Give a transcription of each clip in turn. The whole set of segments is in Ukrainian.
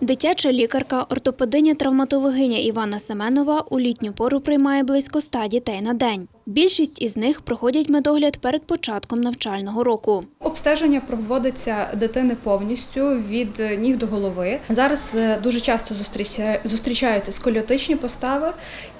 Дитяча лікарка, ортопединя травматологиня Івана Семенова у літню пору приймає близько 100 дітей на день. Більшість із них проходять медогляд перед початком навчального року. Обстеження проводиться дитини повністю від ніг до голови. Зараз е, дуже часто зустріча- зустрічаються сколіотичні постави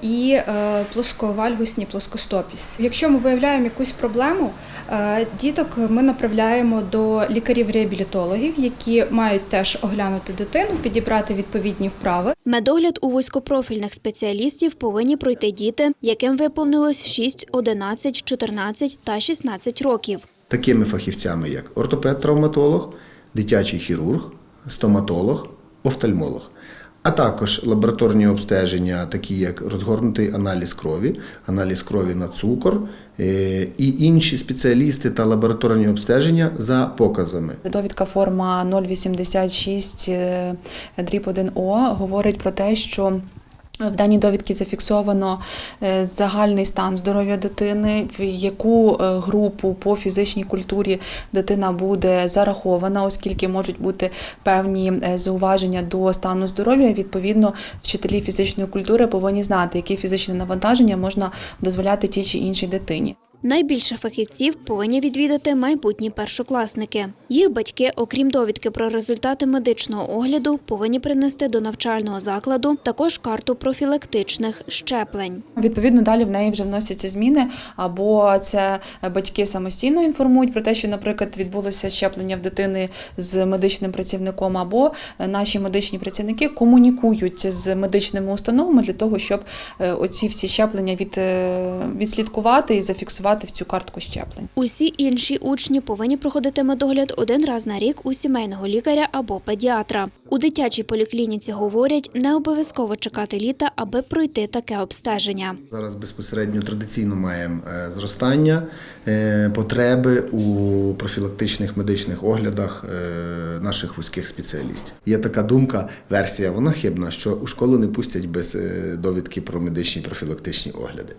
і е, плосковальгусні плоскостопість. Якщо ми виявляємо якусь проблему, е, діток ми направляємо до лікарів-реабілітологів, які мають теж оглянути дитину, підібрати відповідні вправи. Медогляд у вузькопрофільних спеціалістів повинні пройти діти, яким виповнилось 6, 11, 14 та 16 років. такими фахівцями, як ортопед-травматолог, дитячий хірург, стоматолог, офтальмолог, а також лабораторні обстеження, такі як розгорнутий аналіз крові, аналіз крові на цукор е, і інші спеціалісти та лабораторні обстеження за показами. Довідка форма 086 е, дріб 1О говорить про те, що в даній довідці зафіксовано е, загальний стан здоров'я дитини, в яку е, групу по фізичній культурі дитина буде зарахована, оскільки можуть бути певні е, зауваження до стану здоров'я. Відповідно, вчителі фізичної культури повинні знати, які фізичні навантаження можна дозволяти тій чи іншій дитині. Найбільше фахівців повинні відвідати майбутні першокласники. Їх батьки, окрім довідки про результати медичного огляду, повинні принести до навчального закладу також карту профілактичних щеплень. Відповідно, далі в неї вже вносяться зміни, або це батьки самостійно інформують про те, що, наприклад, відбулося щеплення в дитини з медичним працівником, або наші медичні працівники комунікують з медичними установами для того, щоб е, оці всі щеплення від, е, відслідкувати і зафіксувати в цю картку щеплень. Усі інші учні повинні проходити медогляд один раз на рік у сімейного лікаря або педіатра. У дитячій поліклініці говорять, не обов'язково чекати літа, аби пройти таке обстеження. Зараз безпосередньо традиційно маємо е, зростання е, потреби у профілактичних медичних оглядах е, наших вузьких спеціалістів. Є така думка, версія, вона хибна, що у школу не пустять без довідки про медичні профілактичні огляди.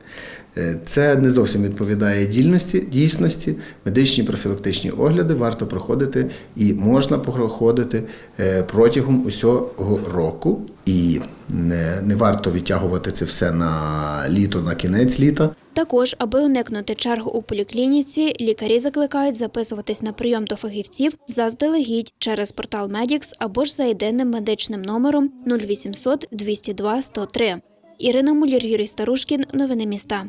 Це не зовсім відповідає дільності, дійсності. Медичні профілактичні огляди варто проходити і можна проходити е, протягом усього року. І не, не варто відтягувати це все на літо, на кінець літа. Також, аби уникнути чергу у поліклініці, лікарі закликають записуватись на прийом до фахівців заздалегідь через портал Медікс або ж за єдиним медичним номером 0800 202 103. Ірина Мулір, Юрій Старушкін. Новини міста.